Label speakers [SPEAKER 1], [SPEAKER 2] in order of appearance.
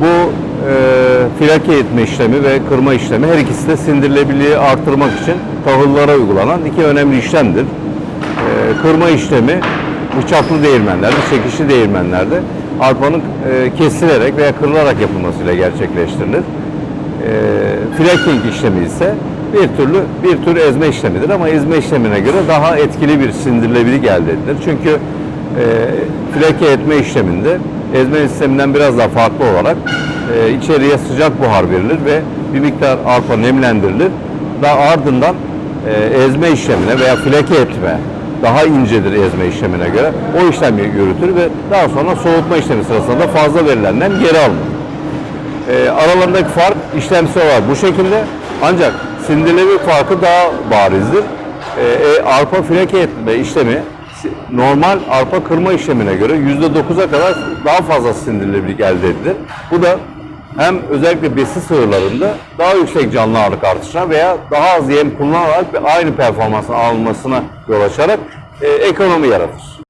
[SPEAKER 1] Bu e, filake etme işlemi ve kırma işlemi her ikisi de sindirilebilirliği artırmak için tahıllara uygulanan iki önemli işlemdir. E, kırma işlemi bıçaklı değirmenlerde, çekişli değirmenlerde arpanın e, kesilerek veya kırılarak yapılmasıyla gerçekleştirilir. E, flaking işlemi ise bir türlü bir tür ezme işlemidir ama ezme işlemine göre daha etkili bir sindirilebilirlik elde edilir. Çünkü e, flake etme işleminde ezme sisteminden biraz daha farklı olarak e, içeriye sıcak buhar verilir ve bir miktar arpa nemlendirilir. Daha ardından e, ezme işlemine veya flake etme daha incedir ezme işlemine göre. O işlemi yürütür ve daha sonra soğutma işlemi sırasında fazla verilen nem geri alınır. E, aralarındaki fark işlemsel olarak bu şekilde ancak sindirilebilir farkı daha barizdir. E, e, arpa flake etme işlemi normal arpa kırma işlemine göre %9'a kadar daha fazla sindirilebilirlik elde edilir. Bu da hem özellikle besi sığırlarında daha yüksek canlı ağırlık artışına veya daha az yem kullanılarak aynı performansın alınmasına yol açarak e, ekonomi yaratır.